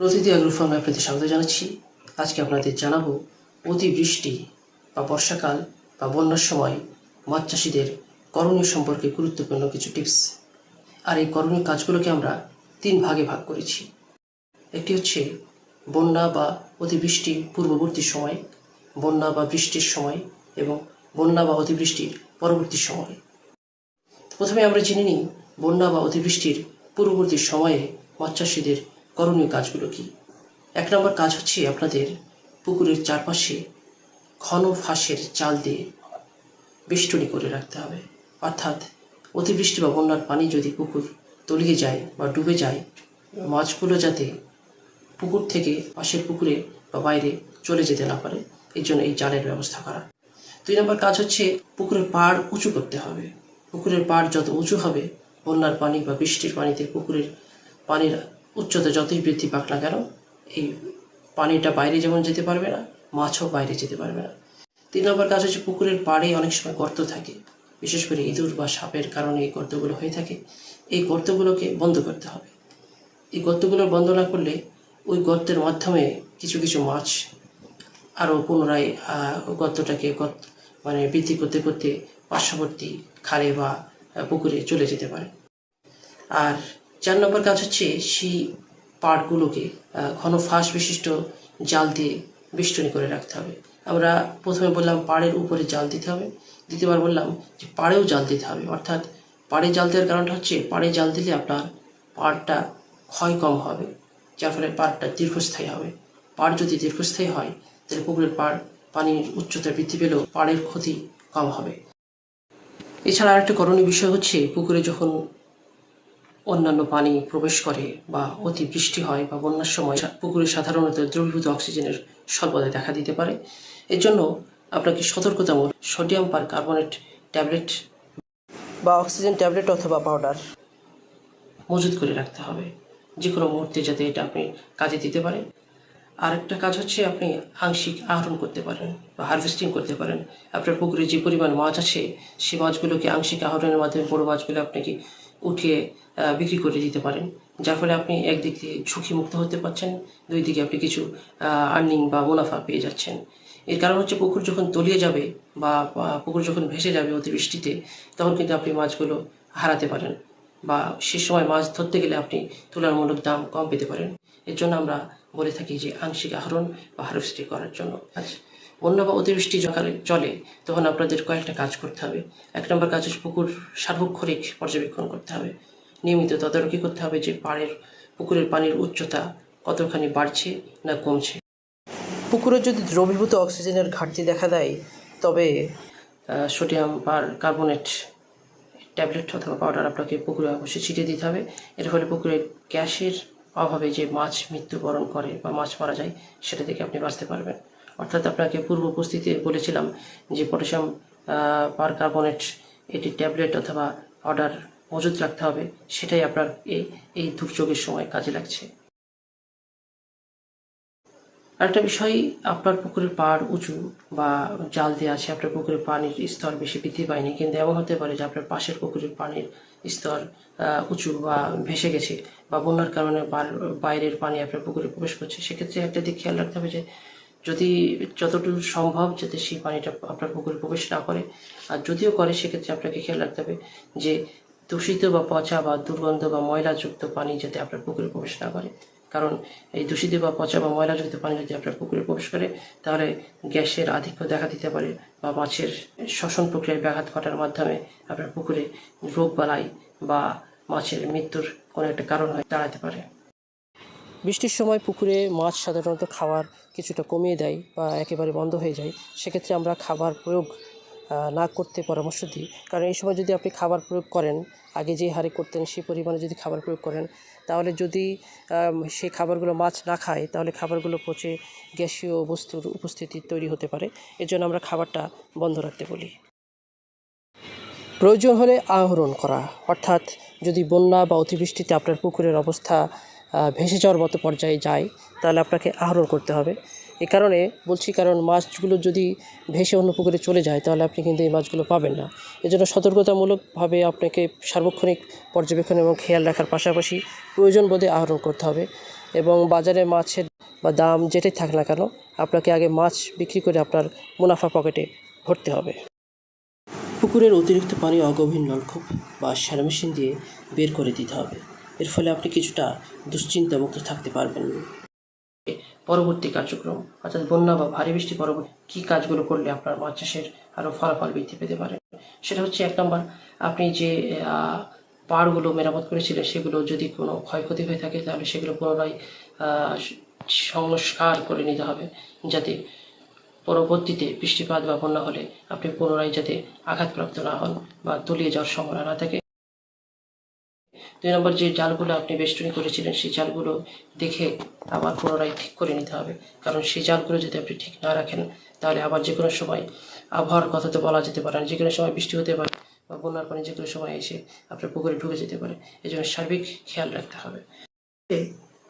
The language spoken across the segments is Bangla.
প্রতিটি আগ্রহ ফার্মে আপনাদের স্বাগত জানাচ্ছি। আজকে আপনাদের জানাব অতিবৃষ্টি বা বর্ষাকাল বা বন্যার সময় মাছ চাষিদের করণীয় সম্পর্কে গুরুত্বপূর্ণ কিছু টিপস। আর এই করণীয় কাজগুলোকে আমরা তিন ভাগে ভাগ করেছি। একটি হচ্ছে বন্যা বা অতিবৃষ্টি পূর্ববর্তী সময়, বন্যা বা বৃষ্টির সময় এবং বন্যা বা অতিবৃষ্টির পরবর্তী সময়। প্রথমে আমরা জেনে নিই, বন্যা বা অতিবৃষ্টির পূর্ববর্তী সময়ে মাছ চাষিদের করণীয় কাজগুলো কি? এক নম্বর কাজ হচ্ছে আপনাদের পুকুরের চারপাশে ঘন ফাঁসের চাল দিয়ে বেষ্টনী করে রাখতে হবে। অর্থাৎ অতিবৃষ্টি বা বন্যার পানি যদি পুকুর তলিয়ে যায় বা ডুবে যায়, মাছগুলো যাতে পুকুর থেকে পাশের পুকুরে বা বাইরে চলে যেতে না পারে এই জন্য এই জালের ব্যবস্থা করা। দুই নম্বর কাজ হচ্ছে পুকুরের পাড় উঁচু করতে হবে। পুকুরের পাড় যত উঁচু হবে, বন্যার পানি বা বৃষ্টির পানিতে পুকুরের পানির উচ্চতা যতই বৃদ্ধি পাক না কেন, এই পানিটা বাইরে যেমন যেতে পারবে না, মাছও বাইরে যেতে পারবে না। তিন নম্বর কাজ হচ্ছে পুকুরের পাড়ে অনেক সময় গর্ত থাকে। বিশেষ করে ইঁদুর বা সাপের কারণে এই গর্তগুলো হয়ে থাকে। এই গর্তগুলোকে বন্ধ করতে হবে। এই গর্তগুলো বন্ধ না করলে ওই গর্তের মাধ্যমে কিছু কিছু মাছ আরও পুনরায় গর্তটাকে গর্ত মানে বৃদ্ধি করতে করতে পার্শ্ববর্তী খালে বা পুকুরে চলে যেতে পারে। আর চার নম্বর কাজ হচ্ছে সেই পাড়গুলোকে আহ, ঘন ফাঁস বিশিষ্ট জাল দিয়ে বেষ্টনী করে রাখতে হবে। আমরা প্রথমে বললাম পাড়ের উপরে জাল দিতে হবে দ্বিতীয়বার বললাম যে পাড়েও জাল দিতে হবে। অর্থাৎ পাড়ে জাল দেওয়ার কারণটা হচ্ছে পাড়ে জাল দিলে আপনার পাড়টা ক্ষয় কম হবে যার ফলে পাড়টা দীর্ঘস্থায়ী হবে। পাড় যদি দীর্ঘস্থায়ী হয় তাহলে পুকুরের পাড় পানির উচ্চতা বৃদ্ধি পেলেও পাড়ের ক্ষতি কম হবে। এছাড়া আরেকটা করণীয় বিষয় হচ্ছে পুকুরে যখন অন্যান্য পানি প্রবেশ করে বা অতি বৃষ্টি হয় বা বন্যার সময় পুকুরে সাধারণত দ্রবীভূত অক্সিজেনের স্বল্পতা দেখা দিতে পারে। এর জন্য আপনাকে সতর্কতামূলক সোডিয়াম পার কার্বনেট ট্যাবলেট বা অক্সিজেন ট্যাবলেট অথবা পাউডার মজুত করে রাখতে হবে। যে কোনো মুহূর্তে যাতে এটা আপনি কাজে দিতে পারেন। আরেকটা কাজ হচ্ছে আপনি আংশিক আহরণ করতে পারেন বা হারভেস্টিং করতে পারেন। আপনার পুকুরে যে পরিমাণ মাছ আছে, সে মাছগুলোকে আংশিক আহরণের মাধ্যমে বড় মাছগুলো আপনাকে উঠিয়ে বিক্রি করে দিতে পারেন। যার ফলে আপনি একদিক দিয়ে ঝুঁকি মুক্ত হতে পারছেন, দুই দিকে আপনি কিছু আর্নিং বা মুনাফা পেয়ে যাচ্ছেন। এর কারণ হচ্ছে পুকুর যখন তলিয়ে যাবে বা বা পুকুর যখন ভেসে যাবে অতিবৃষ্টিতে, তখন কিন্তু আপনি মাছগুলো হারাতে পারেন বা সে সময় মাছ ধরতে গেলে আপনি তুলনামূলক দাম কম পেতে পারেন। এর জন্য আমরা বলে থাকি যে আংশিক আহরণ বা হারভেস্টিং করার জন্য। আচ্ছা। বন্যা বা অতিবৃষ্টি যখন চলে তখন আপনাদের কয়েকটা কাজ করতে হবে। এক নম্বর কাজ হচ্ছে পুকুর সার্বক্ষণিক পর্যবেক্ষণ করতে হবে। নিয়মিত তদারকি করতে হবে যে পাড়ের পুকুরের পানির উচ্চতা কতখানি বাড়ছে না কমছে। পুকুরে যদি দ্রবীভূত অক্সিজেনের ঘাটতি দেখা দেয় তবে সোডিয়াম পার কার্বনেট ট্যাবলেট অথবা পাউডার আপনাকে পুকুরে অবশ্যই ছিটিয়ে দিতে হবে। এর ফলে পুকুরে গ্যাসের অভাবে যে মাছ মৃত্যুবরণ করে বা মাছ মারা যায় সেটা থেকে আপনি বাঁচতে পারবেন। অর্থাৎ আপনাকে পূর্ব উপস্থিতি বলেছিলাম যে পটাশিয়াম পার কার্বনেট এটি ট্যাবলেট অথবা অর্ডার মজুত রাখতে হবে, সেটাই আপনার এই এই দুর্যোগের সময় কাজে লাগছে। আরেকটা বিষয়, আপনার পুকুরের পাড় উঁচু বা জাল দেওয়া আছে, আপনার পুকুরের পানির স্তর বেশি বৃদ্ধি পায়নি, কিন্তু এমন হতে পারে যে আপনার পাশের পুকুরের পানির স্তর উঁচু বা ভেসে গেছে বা বন্যার কারণে বাইরের পানি আপনার পুকুরে প্রবেশ করছে। সেক্ষেত্রে একটা দিক খেয়াল রাখতে হবে যে যদি যতটুকু সম্ভব যাতে সেই পানিটা আপনার পুকুরে প্রবেশ না করে, আর যদিও করে, সেক্ষেত্রে আপনাকে খেয়াল রাখতে হবে যে দূষিত বা পচা বা দুর্গন্ধ বা ময়লাযুক্ত পানি যাতে আপনার পুকুরে প্রবেশ না করে। কারণ এই দূষিত বা পচা বা ময়লাযুক্ত পানি যদি আপনার পুকুরে প্রবেশ করে, তাহলে গ্যাসের আধিক্য দেখা দিতে পারে বা মাছের শ্বসন প্রক্রিয়ায় ব্যাঘাত ঘটার মাধ্যমে আপনার পুকুরে রোগ বালাই বা মাছের মৃত্যুর কোনো একটা কারণ হয়ে দাঁড়াতে পারে। বৃষ্টির সময় পুকুরে মাছ সাধারণত খাবার কিছুটা কমিয়ে দেয় বা একেবারে বন্ধ হয়ে যায়, সেক্ষেত্রে আমরা খাবার প্রয়োগ না করতে পরামর্শ দিই। কারণ এই সময় যদি আপনি খাবার প্রয়োগ করেন, আগে যে হারে করতেন সেই পরিমাণে যদি খাবার প্রয়োগ করেন, তাহলে যদি সেই খাবারগুলো মাছ না খায়, তাহলে খাবারগুলো পচে গ্যাসীয় বস্তুর উপস্থিতি তৈরি হতে পারে। এর জন্য আমরা খাবারটা বন্ধ রাখতে বলি। প্রয়োজন হলে আহরণ করা, অর্থাৎ যদি বন্যা বা অতিবৃষ্টিতে আপনার পুকুরের অবস্থা ভেসে যাওয়ার মতো পর্যায়ে যায়, তাহলে আপনাকে আহরণ করতে হবে। এ কারণে বলছি, কারণ মাছগুলো যদি ভেসে অন্য পুকুরে চলে যায়, তাহলে আপনি কিন্তু এই মাছগুলো পাবেন না। এজন্য সতর্কতামূলকভাবে আপনাকে সার্বক্ষণিক পর্যবেক্ষণ এবং খেয়াল রাখার পাশাপাশি প্রয়োজন বোধে আহরণ করতে হবে এবং বাজারে মাছের বা দাম যেটাই থাক না কেন, আপনাকে আগে মাছ বিক্রি করে আপনার মুনাফা পকেটে ভরতে হবে। পুকুরের অতিরিক্ত পানি অগভীর নলকূপ বা শ্যালো মেশিন দিয়ে বের করে দিতে হবে। এর ফলে আপনি কিছুটা দুশ্চিন্তামুক্ত থাকতে পারবেন। পরবর্তী কার্যক্রম, অর্থাৎ বন্যা বা ভারী বৃষ্টি পরবর্তী কী কাজগুলো করলে আপনার মাছ চাষের আরও ফলাফল বৃদ্ধি পেতে পারে? সেটা হচ্ছে এক নম্বর, আপনি যে পাড়গুলো মেরামত করেছিলেন, সেগুলো যদি কোনো ক্ষয়ক্ষতি হয়ে থাকে, তাহলে সেগুলো পুনরায় সংস্কার করে নিতে হবে যাতে পরবর্তীতে বৃষ্টিপাত বা বন্যা হলে আপনি পুনরায় যাতে আঘাতপ্রাপ্ত না হন বা তলিয়ে যাওয়ার সম্ভাবনা না থাকে। দুই নম্বর যে জালগুলো আপনি বেষ্টনী করেছিলেন, সেই জালগুলো দেখে আবার পুনরায় ঠিক করে নিতে হবে। কারণ সেই জালগুলো যদি আপনি ঠিক না রাখেন, তাহলে আবার যে কোনো সময় আবহাওয়ার কথা তো বলা যেতে পারে যে কোনো সময় বৃষ্টি হতে পারে বা বন্যার পানি যে কোনো সময় এসে আপনার পুকুরে ঢুকে যেতে পারে। এই জন্য সার্বিক খেয়াল রাখতে হবে।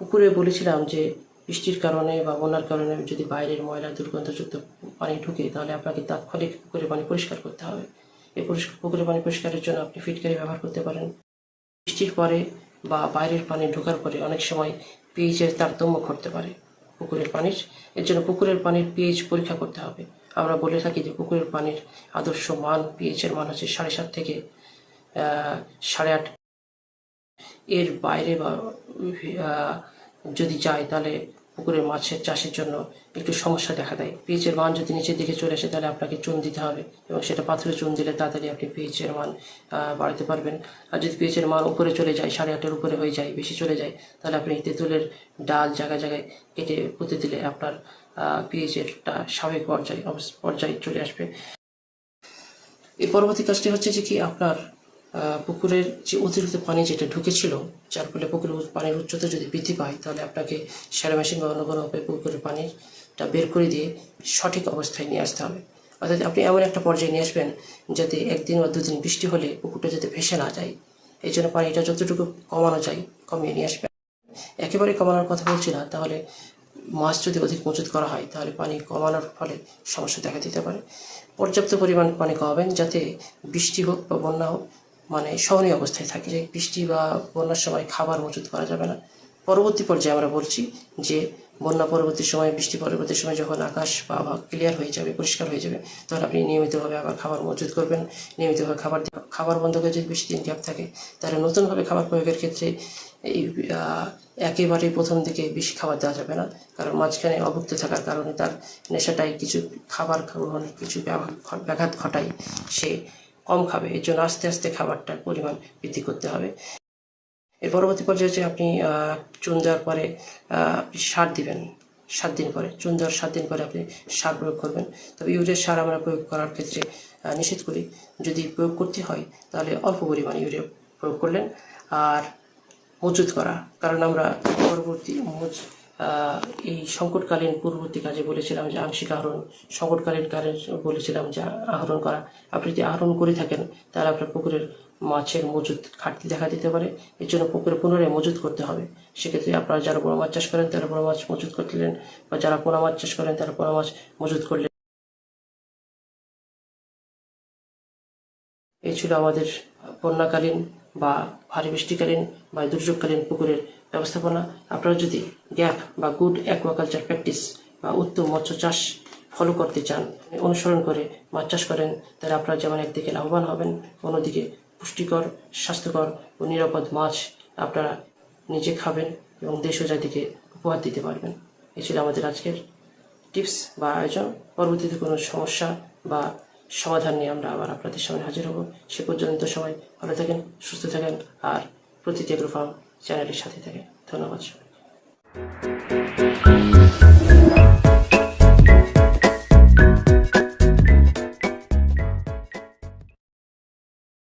পুকুরে বলেছিলাম যে বৃষ্টির কারণে বা বন্যার কারণে যদি বাইরের ময়লা, দুর্গন্ধযুক্ত পানি ঢুকে, তাহলে আপনাকে তাৎক্ষণিক পুকুরে পানি পরিষ্কার করতে হবে। এই পুকুরে পানি পরিষ্কারের জন্য আপনি ফিটকারি ব্যবহার করতে পারেন। বৃষ্টির পরে বা বাইরের পানি ঢোকার পরে অনেক সময় পিএইচের তারতম্য ঘটতে পারে। পুকুরের পানির, এর জন্য পুকুরের পানির পিএইচ পরীক্ষা করতে হবে। আমরা বলে থাকি যে পুকুরের পানির আদর্শ মান, পিএইচের মান হচ্ছে সাড়ে সাত থেকে সাড়ে আট। এর বাইরে বা যদি যায় তাহলে পুকুরের মাছের চাষের জন্য একটু সমস্যা দেখা দেয়। পিএইচের মান যদি নিচের দিকে চলে আসে, তাহলে আপনাকে চুন দিতে হবে এবং সেটা পাথরে চুন দিলে তাড়াতাড়ি আপনি পিএইচের মান বাড়াতে পারবেন। আর যদি পিএইচের মান উপরে চলে যায়, সাড়ে আটের উপরে হয়ে যায়, বেশি চলে যায়, তাহলে আপনি তেঁতুলের ডাল জায়গায় জায়গায় কেটে পুঁতে দিলে আপনার পিএইচেরটা স্বাভাবিক পর্যায়ে পর্যায়ে চলে আসবে। এর পরবর্তী কাজটি হচ্ছে যে কি, আপনার পুকুরের যে অতিরিক্ত পানি যেটা ঢুকেছিল, যার ফলে পুকুরের পানির উচ্চতা যদি বৃদ্ধি পায়, তাহলে আপনাকে শ্যালো মেশিন বা অন্য কোনোভাবে পুকুরের পানিটা বের করে দিয়ে সঠিক অবস্থায় নিয়ে আসতে হবে। অর্থাৎ আপনি এমন একটা পর্যায়ে নিয়ে আসবেন যাতে একদিন বা দুদিন বৃষ্টি হলে পুকুরটা যাতে ভেসে না যায়। এই জন্য পানিটা যতটুকু কমানো যায়, কমিয়ে নিয়ে আসবেন। একেবারে কমানোর কথা বলছি না, তাহলে মাছ যদি অধিক মজুত করা হয়, তাহলে পানি কমানোর ফলে সমস্যা দেখা দিতে পারে। পর্যাপ্ত পরিমাণ পানি কমাবেন যাতে বৃষ্টি হোক বা বন্যা হোক মানে সহনীয় অবস্থায় থাকে, যে বৃষ্টি বা বন্যার সময় খাবার মজুত করা যাবে না। পরবর্তী পর্যায়ে আমরা বলছি যে, বন্যা পরবর্তী সময়, বৃষ্টি পরবর্তী সময় যখন আকাশ বা আবহাওয়া ক্লিয়ার হয়ে যাবে, পরিষ্কার হয়ে যাবে, তখন আপনি নিয়মিতভাবে আবার খাবার মজুত করবেন। নিয়মিতভাবে খাবার খাবার বন্ধ করে যদি বেশি দিন গ্যাপ থাকে, তাহলে নতুনভাবে খাবার প্রয়োগের ক্ষেত্রে এই একেবারেই প্রথম দিকে বেশি খাবার দেওয়া যাবে না। কারণ মাঝখানে অভুক্ত থাকার কারণে তার নেশাটাই কিছু খাবার গ্রহণের কিছু ব্যাঘাত ঘটায় সে কম খাবে। এর জন্য আস্তে আস্তে খাবারটার পরিমাণ বৃদ্ধি করতে হবে। এর পরবর্তী পর্যায়ে হচ্ছে আপনি চুন দেওয়ার পরে আপনি সার দিবেন। সাত দিন পরে চুন দেওয়ার সাত দিন পরে আপনি সার প্রয়োগ করবেন। তবে ইউরিয়ার সার আমরা প্রয়োগ করার ক্ষেত্রে নিষেধ করি। যদি প্রয়োগ করতে হয় তাহলে অল্প পরিমাণে ইউরিয়া প্রয়োগ করলেন। আর মজুত করা কারণ আমরা পরবর্তী মজ- আহ, এই সংকটকালীন পূর্ববর্তী কাজে বলেছিলাম যে আংশিক আহরণ, সংকটকালীন কাজে বলেছিলাম যে আহরণ করা। আপনি যদি আহরণ করে থাকেন, তাহলে আপনার পুকুরের মাছের মজুদ ঘাটতি দেখা দিতে পারে। এর জন্য পুকুরে পুনরায় মজুত করতে হবে। সেক্ষেত্রে আপনারা যারা বড় মাছ চাষ করেন, তারা বড় মাছ মজুত করলেন, বা যারা পোনা মাছ চাষ করেন, তারা পোনা মাছ মজুত করলেন। এই ছিল আমাদের বন্যাকালীন বা ভারী বৃষ্টিকালীন বা দুর্যোগকালীন পুকুরের ব্যবস্থাপনা, আপনারা যদি গ্যাপ বা গুড অ্যাকোয়াকালচার প্র্যাকটিস বা উত্তম মৎস্য চাষ ফলো করতে চান, অনুসরণ করে মাছ চাষ করেন, তাহলে আপনারা যেমন একদিকে লাভবান হবেন, অন্যদিকে পুষ্টিকর, স্বাস্থ্যকর ও নিরাপদ মাছ আপনারা নিজে খাবেন এবং দেশ ও জাতিকে উপহার দিতে পারবেন। এই ছিল আমাদের আজকের টিপস বা আয়োজন। পরবর্তীতে কোনো সমস্যা বা সমাধান নিয়ে আমরা আবার আপনাদের সামনে হাজির হব। সে পর্যন্ত সবাই ভালো থাকেন, সুস্থ থাকেন, আর প্রতিটি ফার্ম চ্যানেলের সাথে থাকে ধন্যবাদ সবাই